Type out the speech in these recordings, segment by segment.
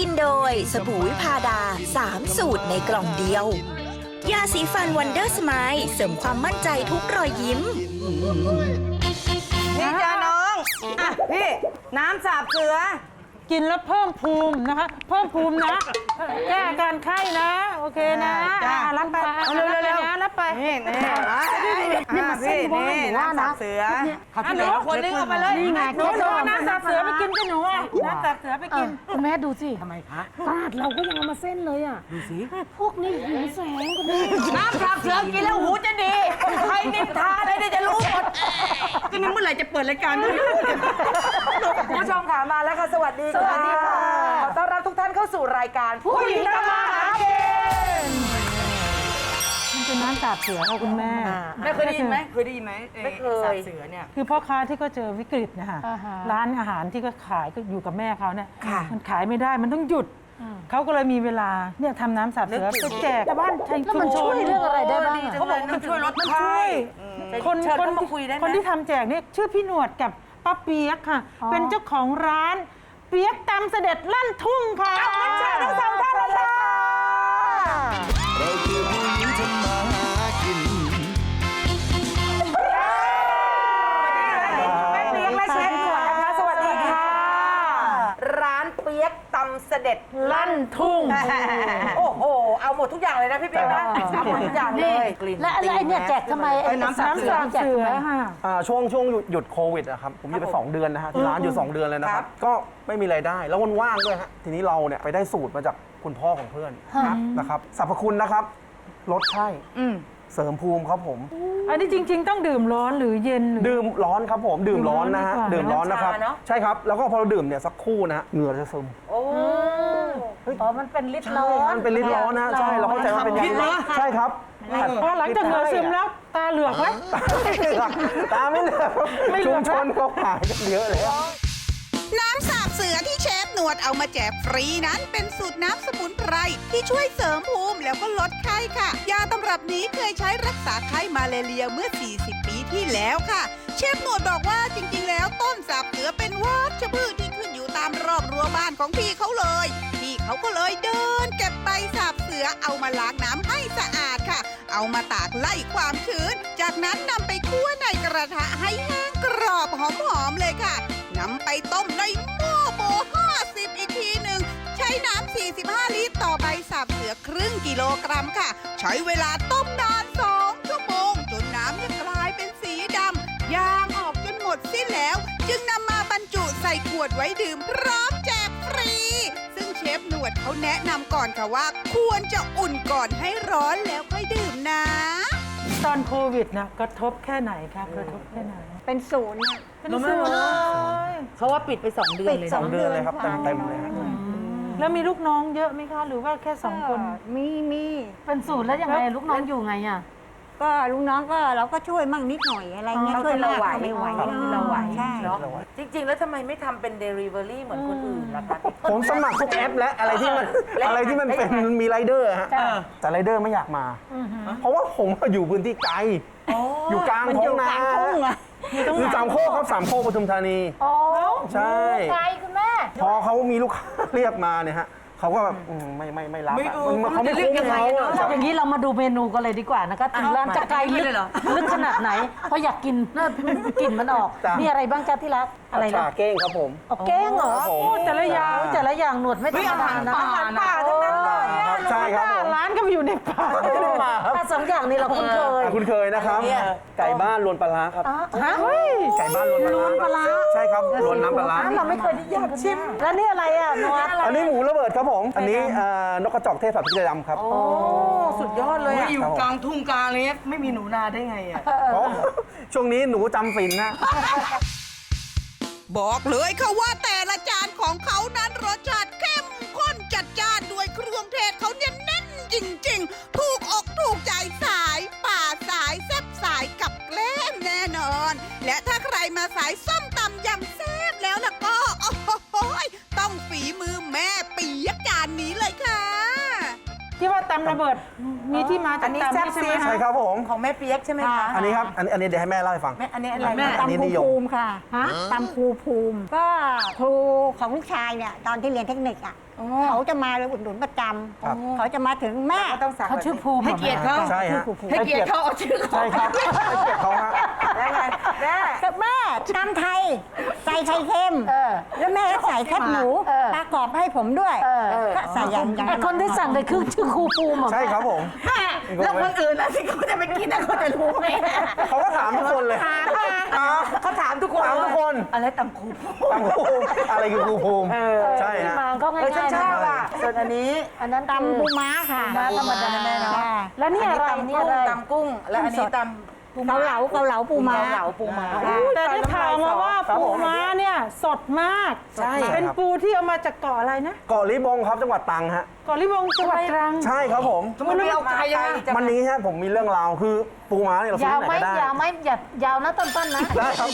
กินโดย สบู่วิพาดา 3 สูตรในกล่องเดียว ยาสีฟันวันเดอร์สไมล์เสริมความมั่นใจทุกรอยยิ้ม นี่จ้าน้อง อะพี่ น้ำสาบเสือ กินแล้วเพิ่มภูมินะคะ เพิ่มภูมินะ แก้อาการไข้นะ โอเคนะจ้ะอะรับไปเอาเร็วๆเร็วนะรับไปนี่นี่นี่มาพี่นี่น้ำสาบเสืออะหนูคนนึงเอาไปเลยนี่ไงหนูหนูเอาน้ำสับเสือไปกินกับหนูอะน้ำสับเสือไปกิน คุณแม่ดูสิทำไมคะตลาดเราก็ยังเอามาเส้นเลยอะ ดูสิ พวกนี้หิวแสงคุณแม่น้ำสาบเสือกินแล้วหูจะดี ใครนินทาอะไรเนี่ยจะรู้หมดก็นี่เมื่อไหร่จะเปิดรายการคุณผู้ชมค่ะมาแล้วค่ะ สวัสดีค่ะสวัสดีค่ะ ขอต้อนรับทุกท่านเข้าสู่รายการผู้หญิงทำมาหากินมันเป็นน้ำสับเสือค่ะคุณแม่แม่เคยได้ยินไหมเคยได้ยินไหมไม่เคยสาบเสือเนี่ยคือพ่อค้าที่ก็เจอวิกฤตนะคะอ่าฮะร้านอาหารที่ก็ขายก็อยู่กับแม่เขาเนี่ยค่ะมันขายไม่ได้มันต้องหยุดเขาก็เลยมีเวลาเนี่ยทำน้ำสับเสือไปแจกชาวบ้านชายแล้วมันช่วยเรื่องอะไรได้บ้างอะเขาบอกมันช่วยลดมันไข้ช่วยคนเชิญคนเข้ามาคุยได้ไหมคนที่ทำแจกเนี่ยชื่อพี่หนวดกับป้าเปียกค่ะอ๋อเป็นเจ้าของร้าน เปียกตำเสด็จลั่นทุ่งค่ะเชิญทั้งสองท่านเลยค่ะเราคือผู้หญิงทำมาหากินแม่เปียกและเชฟหนวดนะคะ สวัสดีค่ะ ร้านเปียกตำเสด็จลั่นทุ่ง โอ้โห เอาหมดทุกอย่างเลยนะพี่เปียกนะเอาหมดทุกอย่างเลยกลิ่นและอะไรเนี่ยแจกทำไมไอ้น้ำสาบน้ำสับแจกเสืทำอไมค่ะอ่าช่วงช่วงหยุดหยุดโควิดนะครับผมหยุดไป2เดือนนะฮะที่ร้านอยู่2เดือนเลยนะครับ ก็ไม่มีรายได้แล้ววันว่างด้วยฮะทีนี้เราเนี่ยไปได้สูตรมาจากคุณพ่อของเพื่อนนะครับสรรพคุณนะครับลดไข้ เสริมภูมิครับผม อันนี้จริง ๆ ต้องดื่มร้อนหรือเย็นหรือ ดื่มร้อนครับผม ดื่มร้อนนะฮะดื่ดื่มมร้ร้ออนนดีกว่านะครับเนอะ ใช่ครับ แล้วก็พอเราดื่มเนี่ยสักครู่นะฮะเหงื่อจะซึม โอ้ อ๋อ มันเป็นลิตรใช่ร้อน มันเป็นลิ้นร้อนนะ ใช่ เราเข้าใจว่าเป็นอย่างลิ้นร้อนใช่ครับพอหลังจากเหงื่อซึมแล้วตาเหลือกไหม ตาไม่เหลือกไม่เหลืชุอกมชนเขาหายกันเยอะเลย น้ำสาบเสือที่เชฟหนวดเอามาแจกฟรีนั้นเป็นสูตรน้ำสมุนไพรที่ช่วยเสริมภูมิแล้วก็ลดไข้ค่ะ ยาตำรับนี้เคยใช้รักษาไข้มาเลเรียเมื่อ 40 ปีที่แล้วค่ะ เชฟหนวดบอกว่าจริงๆ แล้วต้นสาบเสือเป็นวัชพืชที่ขึ้นอยู่ตามรอบรั้วบ้านของพี่เขาเลย พี่เขาก็เลยเดินเก็บใบสาบเสือเอามาล้างน้ำให้สะอาดค่ะ เอามาตากไล่ความชื้น จากนั้นนำไปคั่วในกระทะให้แห้งกรอบหอมๆเลยค่ะ นำไปต้มในหม้อโบ50 อีกทีหนึ่ง ใช้น้ำ 45 ลิตรต่อใบสาบเสือครึ่งกิโลกรัมค่ะ ใช้เวลาต้มนาน 2 ชั่วโมง จนน้ำเนี่ยกลายเป็นสีดำยางออกจนหมดสิ้นแล้ว จึงนำมาบรรจุใส่ขวดไว้ดื่มพร้อมแจกฟรี ซึ่งเชฟหนวดเขาแนะนำก่อนค่ะว่า ควรจะอุ่นก่อนให้ร้อนแล้วค่อยดื่มนะ ตอนโควิดนะกระทบแค่ไหนคะกระทบแค่ไหนเป็นศูนย์เนี่ยเป็นศูนย์เลยเขาว่าปิดไป2เดือนเลยสองเดือนเลยครับเต็มเต็มๆเลยฮะแล้วมีลูกน้องเยอะไหมคะ หรือว่าแค่สองคน มีมีเป็นศูนย์แล้วยังไงลูกน้องอยู่ไงอะ ก็ลุงน้องก็เราก็ช่วยมั่งนิดหน่อยอะไรเงี้ยเท่าช่วยที่เรามากไหวก็ไม่ไหวเท่าที่เราไหว ใช่ เนาะจริง ๆ แล้วทำไมไม่ทำเป็น Delivery เหมือนคนอื่นล่ะคะ ผมสมัครทุกแอปและอะไรที่มันแล้วอะไรที่มันแล้วเป็นยังไง มีไรเดอร์ฮะแต่ไรเดอร์ไม่อยากมา เพราะว่าผมอยู่พื้นที่ไกล อยู่กลางท้องนาอยู่สามโคกครับสามโคกปทุมธานีอ๋อใช่ ไกลคุณแม่ พอเขามีลูกค้า เรียกมาเนี่ยฮะ เขาก็แบบอืมไม่ไม่ไม่รับไม่อะเออมันเขาไม่มันจะเรียกคุ้มยังไงเขาอะ อะเราอย่างนี้เรามาดูเมนูกันเลยดีกว่านะคะถึงร้านจะไกลลึกเลยเหรอ ลึกขนาดไหน เพราะอยากกินน่ากลิ่นมันออกมีอะไรบ้างจ๊ะที่รัก อะไรชานะเก้งครับผม เอาแก้งเหรอครับผมโอ้แต่ละอย่างโอ้ยแต่ละอย่างหนวดไม่ธรรมดานะอาหารป่าทั้งนั้นเลยอะครับใช่ครับผมร้านก็ไปอยู่ในป่าไม่ได้มาครับถ้าสองอย่างนี้เราคุ้นเคย อะคุณเคยนะครับ ไก่บ้านรวนปลาร้าครับอ๋อฮะไก่บ้านรวนปลาร้ารวนปลาร้า ใช่ครับรวนน้ำปลาร้า ร้านเราไม่เคยได้ยินชิม แล้วนี่อะไรอะนวด อันนี้หมูระเบิดครับผมอันนี้เอ่อนกกระจอกเทศผัดพริกไทยดำครับ โอ้สุดยอดเลยอะอยู่กลางทุ่งกลางเนี้ยไม่มีหนูนาได้ไงอะ เพราะช่วงนี้หนูจำสินนะ บอกเลยค่ะว่าแต่ละจานของเขานั้นรสชาติเข้มข้นจัดจ้านด้วยเครื่องเทศเขาเนี่ยแน่นจริงๆ ถูกอกถูกใจสายป่าสายแซ่บสายกับแกล้มแน่นอน และถ้าใครมาสายส้ม ต้องฝีมือแม่ปียกจานนี้เลยค่ะที่ว่าตำระเบิดมีที่มาจากตำนี่ใช่ไหมใช่คะครับผมของแม่เปียกใช่ไหมคะอันนี้ครับอันนี้อันนี้เดี๋ยวให้แม่เล่าให้ฟัง แม่อันนี้อะไรแม่แม่อันนี้ตำครูนิยมภูมิค่ะฮะ ตำครูภูมิ ก็ครูของลูกชายเนี่ยตอนที่เรียนเทคนิคอะ เขาจะมาเลยอุดหนุนประจครับำเขาจะมาถึงแม่ ก็ต้องสั่งเขาชื่อภูมิให้เกียรติเขาใช่ฮะให้เกียรติเขาเอาชื่อเขาใช่ครับให้เกียรติเขาฮะ แล้วไงแม่กับแม่ตำไทยใส่ไข่เค็มแล้วแม่ก็ใส่แคบหมูปลากรอบให้ผมด้วยก็ใส่อย่างอย่างไอคนที่สั่งเลยคือชื่อครูภูมิเหรอ ใช่ครับผม แล้วคนอื่นล่ะที่เขาจะไปกินนะเขาจะรู้ไหมเขาก็ถามทุกคนเลยอ๋อเขาถามทุกคนถามทุกคนอะไรตำครูตามครูภูมิอะไรคือครูภูมิใช่ฮะ มาก็ง่าเออฉันยๆชนะอบอะ ส่วนอันนี้อันนั้นตำปูม้าค่ะมาธรรมดาแม่เนาะค่ะแล้วนี่อะไรตำนี่กุ้อะงไรตำกุ้ง และอันนี้ตำเกาเหลาเกาเหลาปูม้า เกาเหลาปูม้า แต่ได้ข่าวมาว่าครับปูผมม้าเนี่ยสดมาก ใช่ เป็นครับปูที่เอามาจากเกาะอะไรนะ เกาะลิบงครับจังหวัดตรังฮะเกาะลิบงจังหวัดตรัง ใช่ครับผมสมมติเราไกลยังไงวันนี้ฮะผมมีเรื่องราวคือปูม้าเนี่ยเราซื้ยาอวที่ไหไหมนก็ได้ ยาวไหมอย่ายาวนะต้นๆนะ ได้ครับ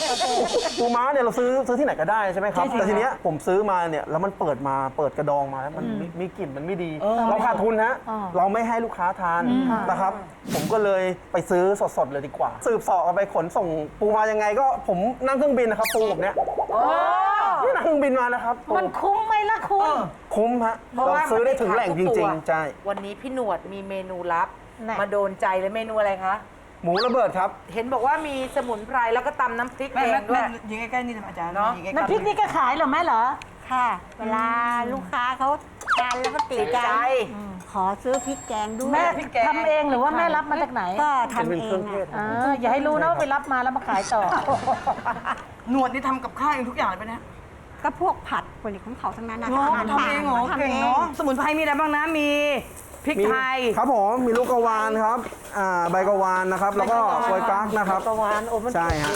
ปูม้าเนี่ยเราซื้อซื้อที่ไหนก็ได้ใช่ไหมครับ แต่ทีเนี้ยผมซื้อมาเนี่ยแล้วมันเปิดมาเปิดกระดองมาแล้วมันมีมีกลิ่นมันไม่ดี เราขาดทุนฮะอ่า เราไม่ให้ลูกค้าทานนะครับ ผมก็เลยไปซื้อสดๆเลยดีกว่า สืบเสอบเอาไปขนส่งปูมายังไงก็ผมนั่งเครื่องบินนะครับปูผมเนี้ย นี่นั่งเครื่องบินมานะครับปูมันคุ้มไหมล่ะคุณ คุ้มฮะเราซื้อได้ถึงแหล่งจริงๆใช่วันนี้พี่หนวดมีเมนูลับ ไหน มาโดนใจเลยเมนูอะไรคะ หมูระเบิดครับ เห็นบอกว่ามีสมุนไพรแล้วก็ตำน้ำพริกแดงด้วยยิงใกล้ๆนี่อาจารย์เนาะน้ำพริกนี่ก็ขายเหรอแม่เหรอ ค่ะ เวลาลูกค้าเขาทานแล้วก็ติดติดใจใจ ขอซื้อพริกแกงด้วยแม่พริกแกง ทำเองหรือว่าแม่รับมาจากไหนก็ทำเป็นเอเครื่องงเทศอะอ่าอย่าให้รู้นะว่าไปรับมาแล้วมาขายต่อ หนวดนี่ทำกับข้าวเองทุกอย่างเลยปะเนี่ย ก็พวกผัดผลิตของเขาทั้งนั้นนะเนาะอาหารทำเองเหรอทำเก่งเองเนาะสมุนไพรมีอะไรบ้างนะมีพริกมีไทย ครับผมมีลูกกระวานครับอ่าใบกระวานนะครับ แล้วก็กล้วยกั๊กนะครับ กระวานโอ้มัน ใช่ฮะ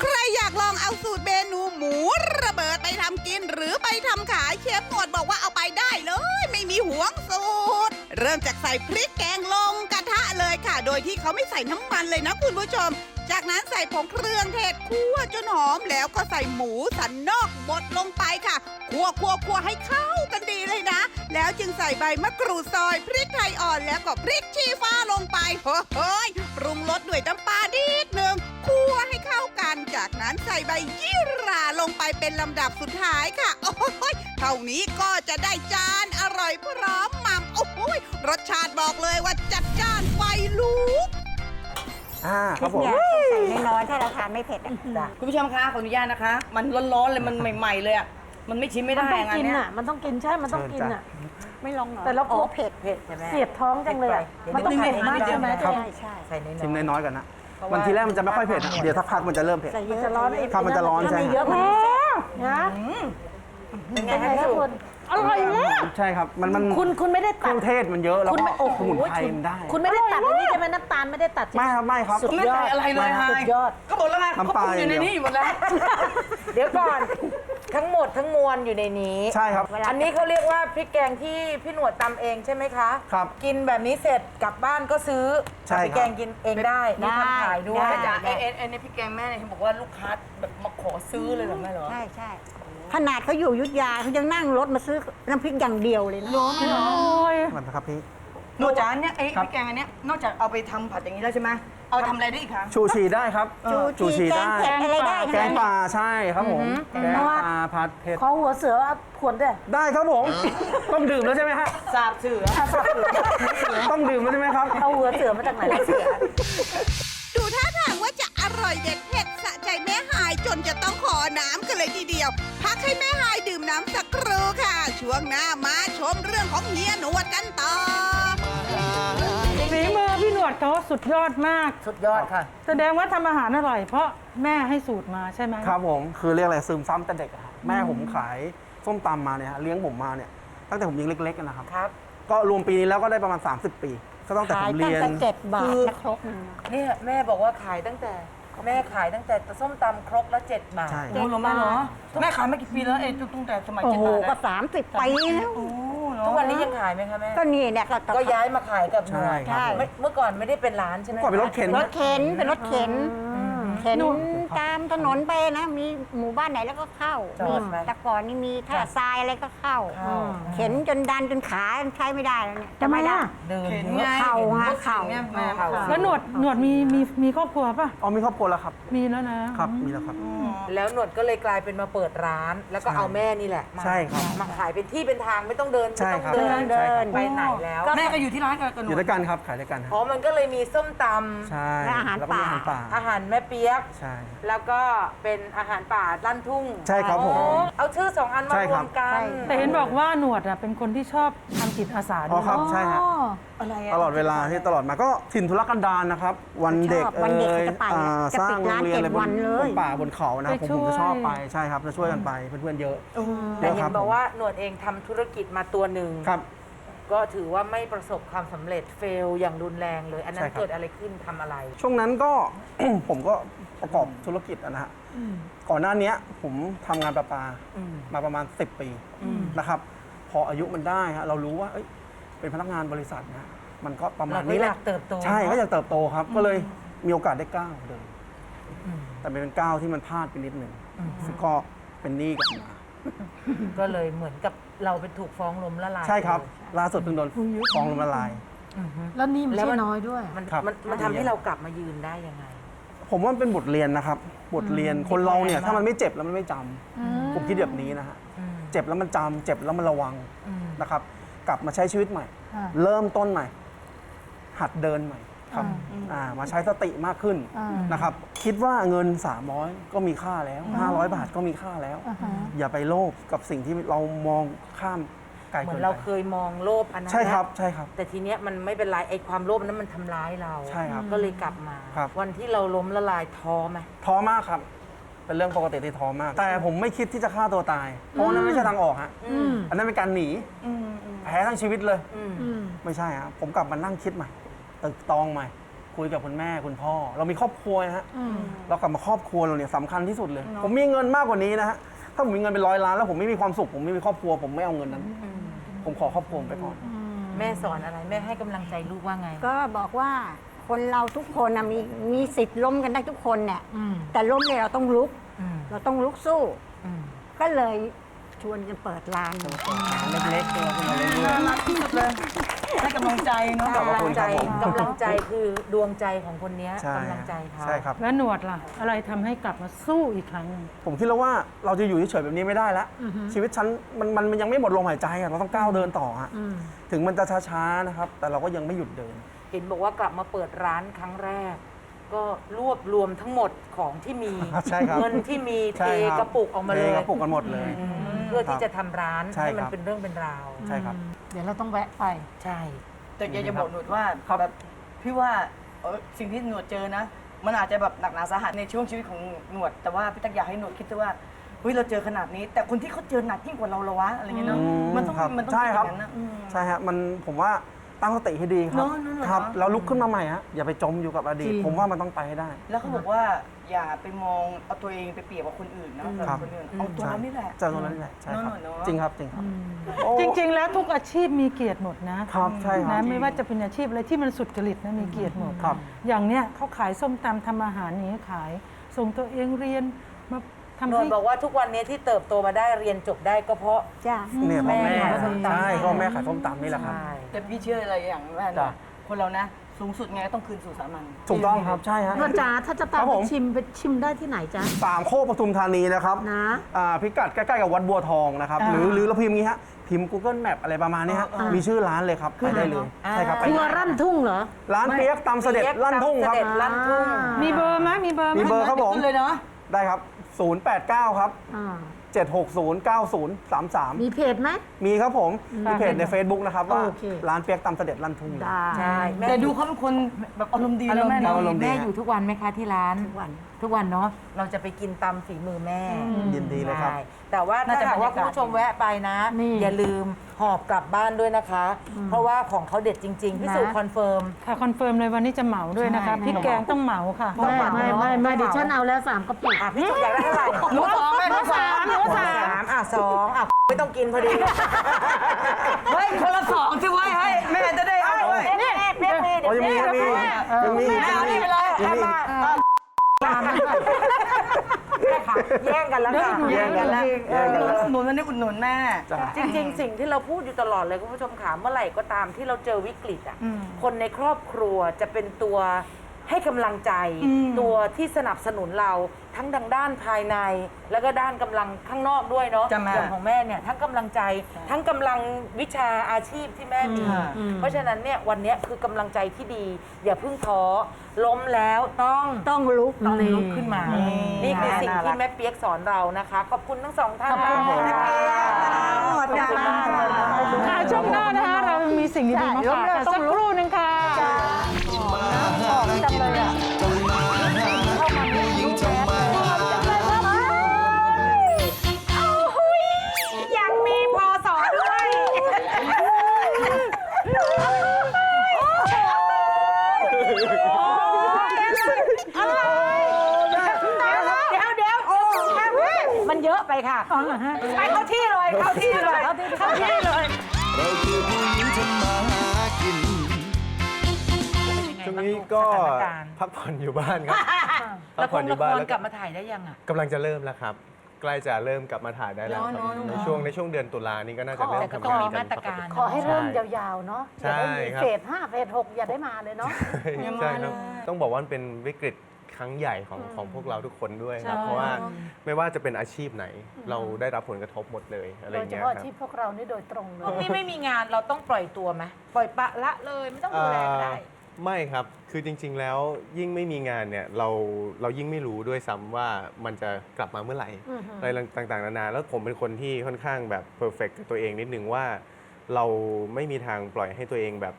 ใครอยากลองเอาสูตรเมนูหมูระเบิดไปทำกิน หรือไปทำขายเชฟหนวดบอกว่าเอาไปได้เลย ไม่มีหวงสูตร เริ่มจากใส่พริกแกงลงกระทะเลยค่ะ โดยที่เขาไม่ใส่น้ำมันเลยนะคุณผู้ชม จากนั้นใส่ผงเครื่องเทศคั่วจนหอมแล้วก็ใส่หมูสันนอกบดลงไปค่ะคั่วคั่วคั่วให้เข้ากันดีเลยนะ แล้วจึงใส่ใบมะกรูดซอยพริกไทยอ่อนแล้วก็พริกชี้ฟ้าลงไปเฮ้ยปรุงรสด้วยน้ำปลานิดนึง คั่วให้เข้ากัน จากนั้นใส่ใบยี่หราลงไปเป็นลำดับสุดท้ายค่ะ โอ้ยเท่านี้ก็จะได้จานอร่อยพร้อมหม่ำโอ้ยรสชาติบอกเลยว่าจัดจ้านไฟลุกอ่าครับผมเนี่ยใส่น้อยๆถ้าเราทานไม่เผ็ดอะคุณผู้ชมคะขออนุญาตนะคะ มันร้อนๆเลยมันใหม่ ๆ เลยอะมันไม่ชิมไม่มันได้ต้องงานกินเนี้ย อะ มันต้องกินใช่ มันต้องกินอะ ไม่ลองหน่อยแต่เราอ๋อโอ้เผ็ดเผ็ดใช่ไหมเสียบท้องจังเลยอะมันต้องเผ็ดมากใช่ไหมครับ ใช่ใช่ใส่น้อยๆ ชิมน้อยๆก่อนนะ มันทีแรกมันจะไม่ค่อยเผ็ดนะเดี๋ยวถ้าพักมันจะเริ่มเผ็ด ใส่เยอะจะร้อนไอ้ครับมันจะร้อนใช่ไม่เยอะมันนะเป็นไงเป็นไงคะพี่คะสุ คุณอร่อยมากใช่ครับ มันมันคุณคุณไม่ได้เคตัรื่ดองเทศมันเยอะแล้วคุณก็ไม่โอ้โหสมุนไพรมันได้ คุณไม่ได้ตัดอันนี้ใช่ไหมน้ำตาลไม่ได้ตัดใช่ไหม ไม่ครับไม่ครับ สุดไม่ใส่อะไรเลยไฮสุดยอด ก็บอกแล้วไงน้ำเขาปลาปรุงอยู่ในอย่างเดียว นี้อยู่หมดแล้ว เดี๋ยวก่อน ทั้งหมดทั้งมวลอยู่ในนี้ใช่ครับอันนี้เขาเรียกว่าพริกแกงที่พี่หนวดตำเองใช่ไหมคะ ครับกินแบบนี้เสร็จกลับบ้านก็ซื้อใช่เอาไปครับแกงกินเองได้มีคนขายด้วยได้จ้ะได้เอ็นเอ็นในพริกแกงแม่เนี่ยเห็นบอกว่าลูกค้าแบบมาขอซื้อเลยเหรอแม่เหรอ ใช่ใช่ขนาดเขาอยู่อยุทธยาเขายังนั่งรถมาซื้อน้ำพริกอย่างเดียวเลยนะโอ้ยมันนะครับพี่นอกจากอันเนี้ยไอ้ครับพริกแกงอันเนี้ยนอกจากเอาไปทำผัดอย่างนี้แล้วใช่ไหม เอาทำอะไรได้อีกคะ ชูชีได้ครับจูชีแกงเผ็ดอะไรได้แกทั้งนั้นป่าใช่ครับผม แกงนวดป่าผัดเผ็ด ขอหัวเสือเอาขวดด้วยได้ครับผม ต้องดื่มแล้วใช่ไหมฮะ สาบเสือ ต้องดื่มแล้วใช่ไหมครับ เอาหัวเสือมาจากไหนเสือ ดูท่าทางว่าจะอร่อยเด็ดเผ็ดสะใจแม่หายจนจะต้องขอน้ำกันเลยทีเดียว พักให้แม่หายดื่มน้ำสักครู่ค่ะ ช่วงหน้ามาชมเรื่องของเฮียหนวดกันต่อฝีมือ พี่หนวดเขาสุดยอดมาก สุดยอดค่ะ แสดงว่าทำอาหารอร่อยเพราะแม่ให้สูตรมาใช่ไหมครับผมคือเรียกอะไรซึมซ้ำแต่เด็กอะครับแม่ผมขายส้มตำมาเนี่ยฮะเลี้ยงผมมาเนี่ยตั้งแต่ผมยังเล็กๆอะนะครับ ครับ ก็รวมปีนี้แล้วก็ได้ประมาณ 30 ปี ก็ตั้งแต่ขาผยมตั้งเรียน แต่เจ็ดบาทคือนะครกหนึงเนี่ยแม่บอกว่าขายตั้งแต่แม่ขายตั้งแต่ส้มตำครกละเจ็ดบาทใช่ โอ้โหแม่เหรอแม่ขายมากี่ปีแล้วเอ้ตั้งแต่สมัยโอ้เจ็ดโหบาทก็อะสามสิบปีแล้ว ทุกวันนี้ยังขายไหมคะแม่ ก็นี่เนี่ยก็ก็ย้ายมาขายกับหนวดใช่ครับ ไม่เมื่อก่อนไม่ได้เป็นร้านใช่ไหมเมื่อก่อนเป็นรถเข็น รถเข็นเป็นรถเข็นเข็น ตามถนนไปนะ มีหมู่บ้านไหนแล้วก็เข้าจอดไปมีแต่ก่อนนี่มีท่าทรายอะไรก็เข้า เข้าเข็นจนดันจนขาใช้ไม่ได้แล้วเนี่ยทำไมอะ เดินเข่าฮะเข่า เข่า แล้วหนวดหนวดมีมีมีครอบครัวป่ะ อ๋อมีครอบครัวแล้วครับ มีแล้วนะครับ มีแล้วครับ แล้วหนวดก็เลยกลายเป็นมาเปิดร้าน แล้วก็ใช่เอาแม่นี่แหละมาใช่ครับมาขายเป็นที่เป็นทางไม่ต้องเดินใช่ไม่ต้องครับเดินใช่ครับ ไปไหนแล้วแม่ก็อยู่ที่ร้านกับหนูอยู่ด้วยกันครับ ขายด้วยกันฮะอ๋อมันก็เลยมีส้มตำใช่ และอาหารแล้วก็มีอาหารป่าป่า อาหารแม่เปียก ใช่แล้วก็เป็นอาหารป่าลั่นทุ่งใช่ครับผมอ๋อเอาชื่อสองอันมาใช่รควรับมกัน แต่เห็นบอกว่าหนวดอะเป็นคนที่ชอบทำจิตอาสาอ๋ด้อวยครับใช่ฮะ อะไรอะ ตลอดเวลาที่ตลอดมาก็ถิ่นทุรกันดารนะครับ วันเด็กชอบวันเด็กเอ่ยจะไปอ่าจะสร้าปิงดโรร้านงเรียนอะไรเจ็ดบวันนเลย บนป่าบนเขานะครับผมผมจะชอบไปใช่ครับจะช่วยกันไปเพื่อนๆเยอะ แต่เยอะเห็คนรับบอกว่าหนวดเองทำธุรกิจมาตัวหนึ่ง ครับ ก็ถือว่าไม่ประสบความสำเร็จเฟลอย่างรุนแรงเลย อันนั้ใช่นครับ เกิดอะไรขึ้นทำอะไร ช่วงนั้นก็ ผมก็ ประกอบธุรกิจอะนะฮะก่อนหน้าเนี้ยผมทำงานประปาอืมมาประมาณ 10 ปีนะครับ พออายุมันได้ฮะเรารู้ว่าเอ้ยเป็นพนักงานบริษัทนะมันก็ประมาเราณก็นี้แหอยาละ กเติบโตใช่เนอะก็อยากเติบโตครับ ก็เลยมีโอกาสได้ก้าวเดินอืมแต่เป็นก้าวที่มันพลาดไปนิดหนึ่งซึ่งก็เป็นหนี้กลับมา ก็เลยเหมือนกับเราเป็นถูกฟ้องล้มละลายใช่ครับเลยล่าสุดเพิ่งโดนฟ้องล้มละลาย อือฮึ แล้วนี่ไม่แล้วใช่มันน้อยด้วย มันครับ มันมันทำให้เรากลับมายืนได้ยังไง ผมว่ามันเป็นบทเรียนนะครับ บทเรียนคนเราเนี่ยถ้ามันไม่เจ็บแล้วมันไม่จำผมคิดแบบนี้นะฮะอืมเจ็บแล้วมันจำเจ็บแล้วมันระวังอืม นะครับ กลับมาใช้ชีวิตใหม่อ่าเริ่มต้นใหม่ หัดเดินใหม่ครับอ่ามาใช้สติมากขึ้นอ่านะครับ คิดว่าเงิน 300 ก็มีค่าแล้ว 500 บาทก็มีค่าแล้ว อ่าฮะ อย่าไปโลภกับสิ่งที่เรามองข้าม ไกลเหมืเกิอนนเราไปเคยมองโลภอันนั้นใช่ครับแล้วใช่ครับ แต่ทีเนี้ยมันไม่เป็นไรไอ้ความโลภนั้นมันทำร้ายเราใช่ครับก็เลยกลับมา ครับ วันที่เราล้มละลายท้อไหมท้อมากครับ เป็นเรื่องปกติที่ท้อมาก แต่ผมไม่คิดที่จะฆ่าตัวตาย เพราะว่านั่นไม่ใช่ทางออกฮะอืมอันนั้นเป็นการหนีแพ้ทั้งชีวิตเลย อืม อืม ไม่ใช่ครับผมกลับมานั่งคิดใหม่ตึกตองใหม่ คุยกับคุณแม่คุณพ่อ เรามีครอบครัวนะฮะอืมเรากลับมาครอบครัวเราเนี่ยสำคัญที่สุดเลย ผมมีเงินมากกว่านี้นะฮะ ถ้าผมมีเงินเป็นร้อยล้านแล้วผมไม่มีความสุข ผมไม่มีครอบครัว ผมไม่เอาเงินนั้น ผมขอครอบครัวผมไปก่อน แม่สอนอะไรแม่ให้กำลังใจลูกว่าไงก็บอกว่าคนเราทุกคนนะมีมีสิทธิ์ล้มกันได้ทุกคนเนี่ย อืมแต่ล้มเนี่ยเราต้องลุก อืมเราต้องลุกสู้ อืมก็เลยชวนกันเปิดร้าน เล็กๆตัวขึ้นมาเรื่อย ให้กำลังใจเนาะ ขอบพระคุณใจครับผม กำลังใจคือดวงใจของคนเนี้ยๆใช่กำลังใจเขาใช่ครับ แล้วหนวดล่ะ อะไรทำให้กลับมาสู้อีกครั้งหนึ่ง ผมคิดแล้วว่าเราจะอยู่เฉยๆแบบนี้ไม่ได้แล้ว ชีวิตฉันมันมันมันยังไม่หมดลมหายใจอะเราต้องก้าวเดินต่อฮะถึงมันจะช้าๆนะครับ แต่เราก็ยังไม่หยุดเดิน เห็นบอกว่ากลับมาเปิดร้านครั้งแรก ก็รวบรวมทั้งหมดของที่มี ใช่ครับเงินที่มีเทใช่คบกระปุกออกมาเลยทกระปุกกันหมดเลยอืมเพื่อที่จะทำร้านใช่ให้มันครับ เป็นเรื่องเป็นราว ใช่ครับเดี๋ยวเราต้องแวะไป ใช่ แต่อยากจะบอกหนวดว่าแบบพี่ว่าเอ่อสิ่งที่หนวดเจอนะ มันอาจจะแบบหนักหนาสาหัสในช่วงชีวิตของหนวด แต่ว่าพี่ตักอยากให้หนวดคิดด้วยว่าเฮ้ยเราเจอขนาดนี้ แต่คนที่เขาเจอหนักยิ่งกว่าเราละวะอะไรเงี้ยเนาะอืมมันต้องครับมันต้องใช่คิดอครับ ย่างนั้นนะอืม ใช่ฮะมันผมว่า ตั้งสติให้ดีครับเนอะเนอะเนอะครับเนอะแล้วลุกขึ้นมาใหม่ฮะอย่าไปจมอยู่กับอดีต จริง ผมว่ามันต้องไปให้ได้ แล้วเขาบอกว่าอย่าไปมองเอาตัวเองไปเปรียบกับคนอื่นนะกับครับคนอื่นเอาตัวเรานี่แหละเจอตรงนั้นแหละใช่ครับเนอะเนอะ จริงครับจริงครับโอ้จริงๆ แล้วทุกอาชีพมีเกียรติหมดนะครับใช่ครับนะไม่ว่าจะเป็นอาชีพอะไรที่มันสุดจริตนะมีเกียรติหมดครับอย่างเนี้ยเขาขายส้มตำทำอาหารอย่างนี้ยขาย ส่งตัวเองเรียนมา ทำนวลให้บอกว่าทุกวันนี้ที่เติบโตมาได้เรียนจบได้ก็เพราะ จ้าเนี่ยพ่อแม่แม่ขายส้มตำ ใช่ก็แม่ขายส้มตำนี่แหละครับใช่แต่พี่เชื่ออะไรอย่างว่าจ้ะคนเรานะ สูงสุดไงก็ต้องคืนสู่สามัญ ถูกต้องครับใช่ฮะนวดจ๋าถ้าจะตามครับไปผมชิมไปชิมได้ที่ไหนจ๊ะ สามโคกปทุมธานีนะครับนะ อ่าพิกัดใกล้ๆกับวัดบัวทองนะครับหรือหรือเราพิมพ์งี้ฮะพิมพ์ Google Map อะไรประมาณนี้ฮะมีชื่อร้านเลยครับ ไปได้เลยใช่ครับคไปรัวได้รั่นทุ่งเหรอ ร้านเปียกตำเสด็จลั่นทุ่งครับเสด็จลั่นทุ่ง มีเบอร์ไหมมีเบอร์ไหมมีเบอร์ครับผม ขึ้นเลยเนาะได้ครับ 089 ครับ อ่า7609033 มีเพจไหม มีครับผม มีเพจใน Facebook นะครับว่าโอเค ร้านเปียกตำเสด็จลั่นทุ่ง ได้ ใช่แม่แต่ดูเขาเป็นคนแบบอารมณ์ดีอานะรมแม่ณ์เนาะอารมณ์ดี แม่อยู่ทุกวันไหมคะที่ร้าน ทุกวัน ทุกวันเนาะ เราจะไปกินตำฝีมือแม่ยินดีเลยครับ ใช่แต่ว่าถ้าหากว่าคุณผู้ชมแวะไปนะ นี่อย่าลืมหอบกลับบ้านด้วยนะคะเพราะว่าของเขาเด็ดจริงๆพี่สุคอนเฟิร์ม ค่ะคอนเฟิร์มเลยวันนี้จะเหมาด้วยนะคะใช่ พริกแกงต้องเหมาค่ะต้องไม่เหมาไม่เนอะไม่ไม่ต้องเหมาดิฉันเอาแล้วสามกระปุก อะพี่สุอยากได้เท่าไหร่หนูสองแม่หนูสามหนูสาม อะสองอะไม่ต้องกินพอดี เฮ้ยคนละสองสิเว้ยเฮ้ยแม่จะได้เอาด้วย นี่เรียกมี อ๋อยังมียังมียังมี แม่เอานี่ไปเลย ยังมี มาามนั้นก่อน แย่งกันแล้วค่ะแย่งกันแล้วแย่งกันแล้วอุดหนุนอันนี้อุดหนุนแม่จริงๆ สิ่งที่เราพูดอยู่ตลอดเลยคุณผู้ชมขาเมื่อไหร่ก็ตามที่เราเจอวิกฤตอะ คนในครอบครัวจะเป็นตัว ให้กำลังใจตัวที่สนับสนุนเราทั้งดังด้านภายใน แล้วก็ด้านกำลังข้างนอกด้วยเนาะจ้ะแม่ อย่างของแม่เนี่ยทั้งกำลังใจทั้งกำลังวิชาอาชีพที่แม่มี เพราะฉะนั้นเนี่ยวันเนี้ยคือกำลังใจที่ดี อย่าเพิ่งท้อล้มแล้วต้องต้องลุกต้องลุกขึ้นมา นี่คือสิ่งที่แม่เปียกสอนเรานะคะ ขอบคุณทั้งสองท่านขอบคุณค่ะขอบคุณมากค่ะช่วงหน้านะคะ เรามีสิ่งดีๆมาฝากกันสักครู่หนึงค่ะ เข้าที่เลยเข้าที่เลยเข้าที่เลยเราคือผู้หญิงทำมาหากินช่วงนี้ก็พักผ่อนอยู่บ้านครับพักผ่อนอยู่บ้านแล้วกลับมาถ่ายได้ยังอะกำลังจะเริ่มแล้วครับ ใกล้จะเริ่มกลับมาถ่ายได้แล้วครับในช่วงในช่วงเดือนตุลานี้ก็น่าจะเริ่มแต่ก็ทำงานมีกัมานตรการขอให้เริ่มยาวๆเนาะใช่ครับเฟสห้าเฟสหกอย่าได้มาเลยเนาะใช่ครับต้องบอกว่าเป็นวิกฤต ครั้งใหญ่ของของพวกเราทุกคนด้วยครับเพราะว่าไม่ว่าจะเป็นอาชีพไหน เราได้รับผลกระทบหมดเลยอะไรโดยเฉเงี้ยพาะครับ ที่พวกเรานี่โดยตรงเลพวกยนี้ไม่มีงานเราต้องปล่อยตัวไหมปล่อยปะละเลยไม่ต้องดูแลก็ได้เอ่อไม่ครับ คือจริง ๆ แล้วยิ่งไม่มีงานเนี่ยเราเรายิ่งไม่รู้ด้วยซ้ำว่ามันจะกลับมาเมื่อไหร่อือฮึ อะไรต่างๆนานา แล้วผมเป็นคนที่ค่อนข้างแบบเพอร์เฟกกับตัวเองนิดนึงว่า เราไม่มีทางปล่อยให้ตัวเองแบบ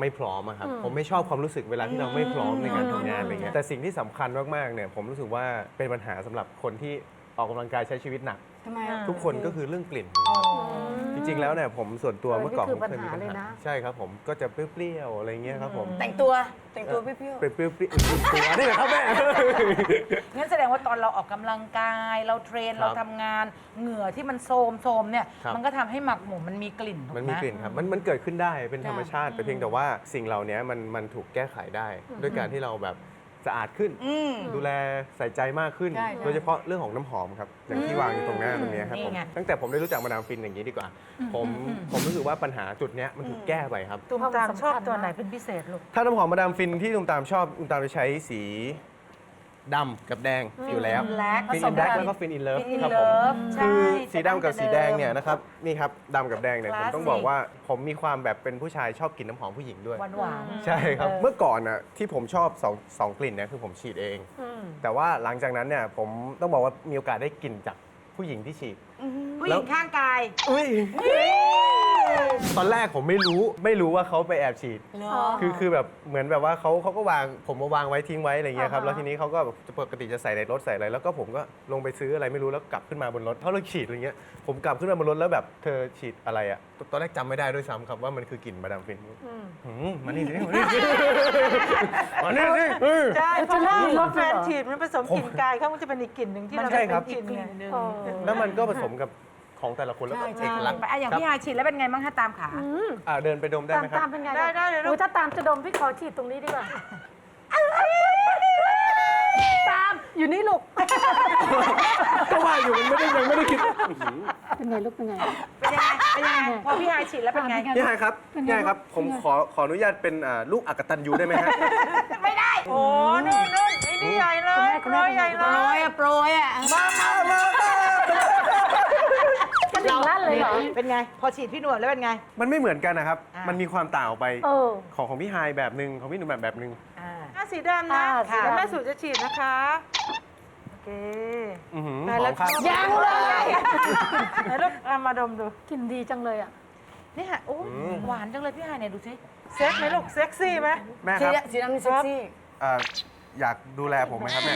ไม่พร้อมอะครับผมไม่ชอบความรู้สึกเวลาที่เราไม่พร้อมในการทำงานอะไรเงี้ยแต่สิ่งที่สำคัญมากๆเนี่ยผมรู้สึกว่าเป็นปัญหาสำหรับคนที่ออกกำลังกายใช้ชีวิตหนัก ทำไมอะทุกคนก็คือเรื่องกลิ่นจริงๆ แล้วเนี่ยผมส่วนตัวเออเมื่อก่อนนี่ผคือมเคยมีปัปัญญหาเลยหานะใช่ครับผมก็จะเปรี้ยวๆอะไรเงี้ยครับผมแต่งตัวแต่งตัวเปรี้ยวเปรี้ยวๆอุ่นๆตัวนี่แหละครับแม่ งั้นแสดงว่าตอนเราออกกำลังกาย เราเทรนครับเราทำงานเหงื่อที่มันโซมโซมๆเนี่ย ครับ มันก็ทำให้หมักหมมมันมีกลิ่นถูกมันไหม มีกลิ่นครับมันมันเกิดขึ้นได้เป็นธรรมชาติแต่เพียงแต่ว่าสิ่งเหล่านี้มันมันถูกแก้ไขได้ ด้วยการที่เราแบบ สะอาดขึ้น อืม ดูแลใส่ใจมากขึ้น ใช่ใช่โดยเฉพาะเรื่องของน้ำหอมครับอย่างที่วางอยู่ตรงหน้าตรงเนี้ยครับผมนี่ไง ตั้งแต่ผมได้รู้จักมาดามฟินอย่างนี้ดีกว่า ผมผมรู้สึกว่าปัญหาจุดเนี้ยมันถูกแก้ไปครับ ตุ้มตามชอบตัวไหนเป็นพิเศษลูก ถ้าน้ำหอมมาดามฟินที่ตุมตามชอบตุมตามจะใช้สี ดำกับแดงอยู่แล้ว Black ฟินผสอิมนแบล็กันแล้วก็ฟินอินเลิฟ Fin in ครับผม Love ใช่คือสีใช้ดำกับตั้งแต่สีแดงเนี่ยเดิมนะครับนี่ครับดำกับแดงเนี่ยผม Classic ต้องบอกว่าผมมีความแบบเป็นผู้ชายชอบกลิ่นน้ำหอมผู้หญิงด้วย หวานหวานๆ ใช่ครับเมื่อก่อนน่ะที่ผมชอบสองสองกลิ่นเนี่ยคือผมฉีดเองแต่ว่าหลังจากนั้นเนี่ยผมต้องบอกว่ามีโอกาสได้กลิ่นจากผู้หญิงที่ฉีด ผู้หญิงข้างกาย อุ้ย ตอนแรกผมไม่รู้ไม่รู้ว่าเขาไปแอบฉีดๆเนาะคือคือแบบเหมือนแบบว่าเขาเขาก็วางผมมาวางไว้ทิ้งไว้อะไรเงี้ยครับแล้วทีนี้เขาก็แบบปกติจะใส่ในรถใส่อะไรแล้วก็ผมก็ลงไปซื้ออะไรไม่รู้แล้วกลับขึ้นมาบนรถเพราะเราฉีดอะไรเงี้ยผมกลับขึ้นมาบนรถแล้วแบบเธอฉีดอะไรอะตอนแรกจำไม่ได้ด้วยซ้ำครับว่ามันคือกลิ่นมาดามฟินหืมมานี่สิมานี่สิมานี่สิเออ ใช่เพราะจะว่าเล่ารถแฟนเหรอฉีดมันผสมกลิ่นกายเขามันจะเป็นอีกกลิ่นหนึ่งที่มันเราใช่ครับไม่กลิ่นไงเออ แล้วมันก็ผสมกับ ของแต่ละคนแล้วก็เอกลักษณ์ไปอะอย่างพี่ฮายฉีดแล้วเป็นไงบ้างถ้าตามขาอ่าเดินไปดมได้ตามไหมครับ ตามเป็นไงได้ได้เดี๋ยวลูกโอ้ถ้าตามจะดมพี่ขอฉีดตรงนี้ดีกว่า ตามอยู่นี่ลูก ก็ว่าอยู่มันไม่ได้ยังไม่ได้คิดเป็นไงลูกเป็นไง เป็นยังไงเป็นยังไงพอพี่ฮายฉีดแล้วเป็นไงพี่ไฮครับเป็นไงพี่ไฮครับลูกผมเป็นไงขอขออนุญาตเป็นอ่าลูกอักตันยูได้ไหมฮะโอ้นู่นนู่นไอ้นี่ใหญ่เลยโปรยใหญ่เลโปรยยอะโปรยอะกระดิ่ งลั่นเลยเหรอ เป็นไง พอฉีดพี่หนวดแล้วเป็นไง มันไม่เหมือนกันนะครับ อ่ามั มันมีความต่างออกไปเออ ของของพี่ไฮแบบหนึ่งของพี่หนุ่มแบบแบบหนึ่งอ่า อะสีดำนะอ่าสีดำ แล้วแม่สูจะฉีดนะคะ โอเคอื้อหือได้หแล้อวมครับ ยังเลย ไหนลูกเอามาดมดู กลินดีจังเลยอะ นี่ค่ะโอ้หวานจังเลยพี่ฮายเนี่ยดูสิเซ็กไหมลูก เซ็กซี่ไหมแม่สีครับดำสีดำนี่เซ็กซี่อ่าอยากดูแลผมไหมครับแม่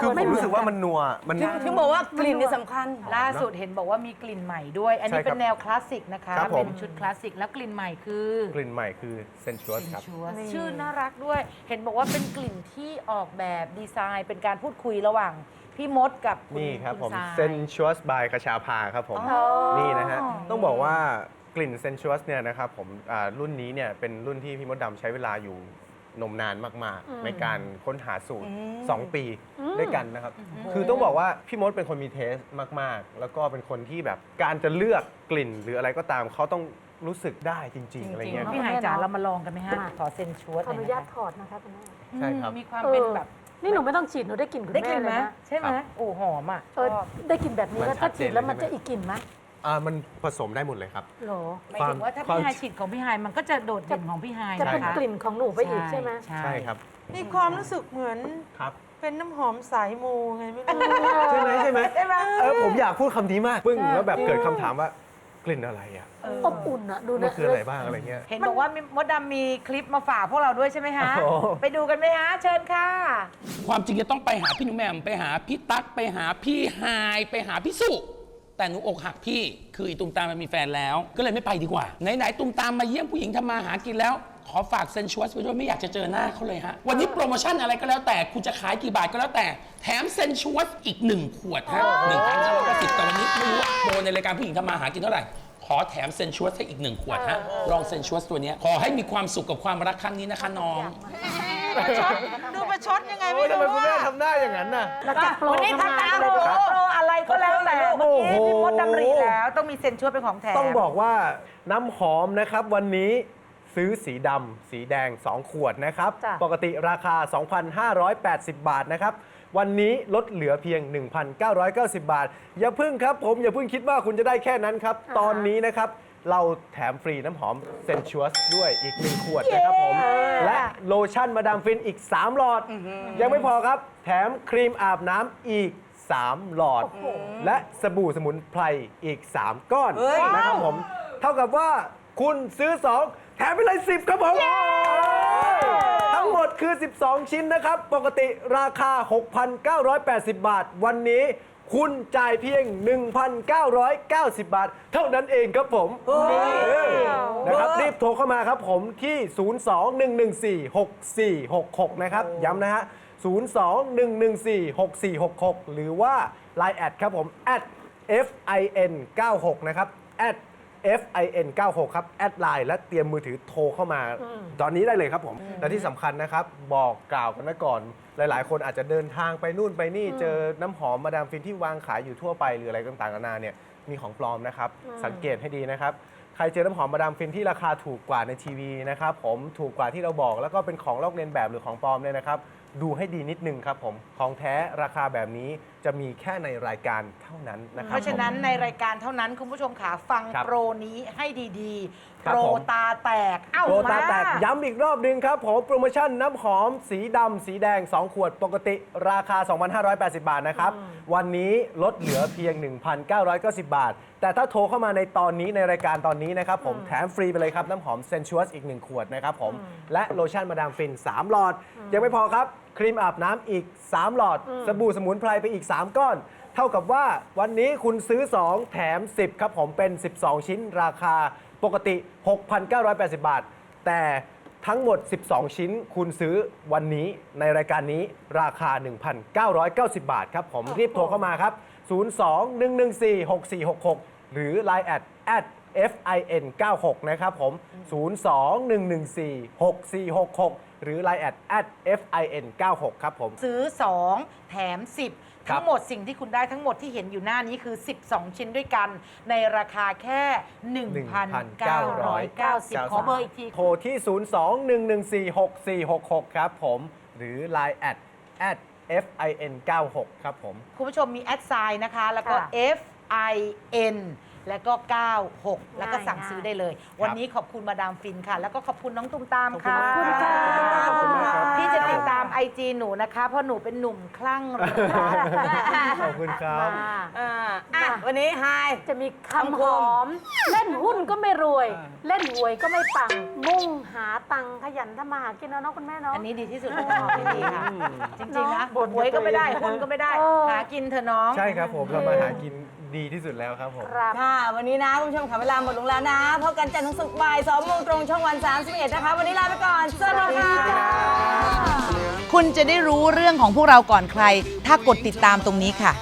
คือผมรู้สึกว่ามันนัว มัน ถึงถึงบอกว่ากลิ่นนี่สำคัญ ล่าสุดเห็นบอกว่ามีกลิ่นใหม่ด้วย อันนี้ใช่ครับเป็นแนวคลาสสิกนะคะ ครับผม เป็นชุดคลาสสิกแล้วกลิ่นใหม่คือกลิ่นใหม่คือเซนชวสครับ ชัวชื่อน่ารักด้วย เห็นบอกว่าเป็นกลิ่นที่ออกแบบดีไซน์ เป็นการพูดคุยระหว่างพี่มดกับณนี่ครับผมณทาย เซนชวสบายกระชาพาครับผมนี่นะฮะ ต้องบอกว่ากลิ่นเซนชวสเนี่ยนะครับผมอ่ารุ่นนี้เนี่ยเป็นรุ่นที่พี่มดดำใช้เวลาอยู่ นมนานมากๆ ในการค้นหาสูตร 2 ปีด้วยกันนะครับ คือต้องบอกว่าพี่มดเป็นคนมีเทสมากๆ แล้วก็เป็นคนที่แบบการจะเลือกกลิ่นหรืออะไรก็ตามเขาต้องรู้สึกได้จริง ๆ อะไรเงี้ยพี่ไฮจ๋าเรามาลองกันไหมฮะขอเซ็นชวดขออนุญาตหถอดนะคะคุณแม่ใช่ครับมีความเป็นแบบนี่หนูไม่ต้องฉีดหนูได้กลิ่นคุณได้แม่กลิ่นเลไหมยนะใช่ไหมโอ้หอมอะเออได้กลิ่นแบบนี้มันแล้วถ้าชัดเจฉีนดแล้วมันเลยใช่จะไหมอีกกลิ่นไหม อ่ามันผสมได้หมดเลยครับเหรอ หมายถึงว่าถ้าความ พี่ไฮฉีดของพี่ไฮมันก็จะโดดเด่นของพี่ไฮจะเป็นคกลิ่นของหนูไปอีกใช่ไหม ใช่ครับมีความรู้สึกเหมือนครับเป็นน้ำหอมสายมูไงไม่รู้ใช่ไหมใช่ไหมเออผมอยากพูดคำนี้มากปึ้งแล้วแบบเกิดคำถามว่ากลิ่นอะไรอะอบอุ่นอะดูมันนะคืออะไรบ้างอะไรเงี้ย เห็นบอกว่ามีมดดำมีคลิปมาฝากพวกเราด้วยใช่ไหมฮะ โอ้โห ไปดูกันไหมฮะ เชิญค่ะ ความจริงจะต้องไปหาพี่หนุ่มแหม่มไปหาพี่ตั๊กไปหาพี่ไฮายไปหาพี่สุ แต่หนูอกหักพี่ คืออีตุมตามมันมีแฟนแล้ว ก็เลยไม่ไปดีกว่า ไหนๆตุมตามมาเยี่ยมผู้หญิงทำมาหากินแล้ว ขอฝากเซนชวสไว้ด้วยไม่อยากจะเจอหน้าเขาเลยฮะ วันนี้โปรโมชั่นอะไรก็แล้วแต่คุณจะขายกี่บาทก็แล้วแต่ แถมเซนชวสอีกหนึ่งขวดฮะหนึ่งพันห้าร้อยเก้าสิบแต่วันนี้ไม่รู้ว่าโปรในรายการผู้หญิงทำมาหากินเท่าไหร่ ขอแถมเซนชวสให้อีกหนึ่งขวดฮะลองเซนชวสตัวเนี้ยขอให้มีความสุขกับความรักครั้งนี้นะคะน้อง ดูประชดยังไงโอ้ไม่ยทำไมรู้คุณแม่อะทำหน้าอย่างนั้นน่ะ แล้วจะโปรวันนี้เข้าทำมาตามเลโปยรโปร อะไรก็แล้วแต่เมื่อกี้โอ้โหพี่มดดำรีแล้วต้องมีเซ็นชวดเป็นของแถมต้องบอกว่าน้ำหอมนะครับวันนี้ซื้อสีดำสีแดง 2 ขวดนะครับจ้ะปกติราคา 2,580 บาทนะครับ วันนี้ลดเหลือเพียง 1,990 บาท อย่าเพิ่งครับผมอย่าเพิ่งคิดว่าคุณจะได้แค่นั้นครับ ตอนนี้นะครับเราแถมฟรีน้ำหอมเซนช u สด้วยอีก 1 ขวดนะครับผม และโลชั่นมาดามฟินอีก 3 หลอด ยังไม่พอครับ แถมครีมอาบน้ำอีก 3 หลอด และสบู่สมุนไพรอีก 3 ก้อนนะครับผม เท่ากับว่าคุณซื้อ 2 แถมไปเลย 10 ครับผม ทั้งหมดคือ 12 ชิ้นนะครับ ปกติราคา 6,980 บาท วันนี้คุณจ่ายเพียง 1,990 บาท เท่านั้นเองครับผมนะครับรีบโทรเข้ามาครับผมที่ 02-114-6466 นะครับ ย้ำนะฮะ 02-114-6466 หรือว่า Line แอดครับผม fin 96นะครับ fin 96ครับ แอดไลน์และเตรียมมือถือโทรเข้ามา ตอนนี้ได้เลยครับผม และที่สำคัญนะครับ บอกกล่าวกันไว้ก่อน หลาย ๆ คนอาจจะเดินทางไปนู่นไปนี่ เจอน้ำหอมมาดามฟินที่วางขายอยู่ทั่วไปหรืออะไรต่างๆนานาเนี่ย มีของปลอมนะครับ สังเกตให้ดีนะครับ ใครเจอน้ำหอมมาดามฟินที่ราคาถูกกว่าในทีวีนะครับ ผม ถูกกว่าที่เราบอก แล้วก็เป็นของลอกเลียนแบบหรือของปลอมเนี่ยนะครับ ดูให้ดีนิดนึงครับผม ของแท้ราคาแบบนี้จะมีแค่ในรายการเท่านั้นนะคเพรับราะฉะนั้นผม ในรายการเท่านั้นคุณผู้ชมขาฟังครับโปรนี้ให้ดีๆครัโปบรผม ตาแตก เอ้าโปรตามา แตกย้ำอีกรอบหนึ่งครับผมโปรโมชั่นน้ำหอมสีดำสีแดง 2 ขวดปกติราคา 2,580 บาทนะครับ วันนี้ลดเหลือเพียง 1,990 บาท แต่ถ้าโทรเข้ามาในตอนนี้ในรายการตอนนี้นะครับ ผมแถมฟรีไปเลยครับ น้ำหอมเซนช u สอีก 1 ขวดนะครับผม และโลชั่นมาดามฟิน 3 หลอด ยังไม่พอครับครีมอาบน้ำอีก 3 หลอด สบู่สมุนไพรไปอีก 3 ก้อน เท่ากับว่าวันนี้คุณซื้อ 2 แถม 10 ครับผมเป็น 12 ชิ้นราคาปกติ 6,980 บาท แต่ทั้งหมด 12 ชิ้น คุณซื้อวันนี้ในรายการนี้ราคา 1,990 บาทครับ ผมรีบโทรเข้ามาครับ 02-114-6466 หรือ Line แอด at fin 96 นะครับผม 02-114-6466 หรือ Line แอด at fin 96 ครับผม ซื้อ 2 แถม 10ทั้งหมดสิ่งที่คุณได้ทั้งหมดที่เห็นอยู่หน้านี้คือ 12 ชิ้นด้วยกัน ในราคาแค่ 1,990 ขอเบอร์อีกที โทรที่ 02-114-6466 ครับผม หรือ Line แอด at fin 96 ครับผม คุณผู้ชมมีแอดไซน์นะคะ แล้วก็ ค่ะ F I N แล้วก็ 96 แล้วก็สั่งง่ายๆซื้อได้เลย วันนี้ขอบคุณมาดามฟินค่ะ แล้วก็ขอบคุณน้องตุ้มตามค่ะขอบคุณค่ะขอบคุณมากครับ พี่จะติดตามไอจีหนูนะคะ เพราะหนูเป็นหนุ่มคลั่งรัก ขอบคุณครับมาอ่าอะวันนี้ไฮ จะมีคำคำหคมอม เล่นหุ้นก็ไม่รวย เล่นหวยก็ไม่ปัง มุ่งหาตังค์ขยันทำมาหากินนะเนาะคุณแม่เนาะ อันนี้ดีที่สุดของหมอพี่ดีค่ะ จริงๆนะบ่นหวยก็ไม่ได้หุ้นก็ไม่ได้ เออ หากินเถอะน้อง ใช่ครับผมเรามาหากิน ดีที่สุดแล้วครับผม ครับค่ะ วันนี้นะคุณผู้ชมค่ะเวลาหมดลงแล้วนะพบกันจันทร์ถึงศุกร์บ่าย2โมงตรงช่องวัน 31 นะคะ วันนี้ลาไปก่อน สวัสดีค่ะ คุณจะได้รู้เรื่องของพวกเราก่อนใคร ถ้ากดติดตามตรงนี้ค่ะ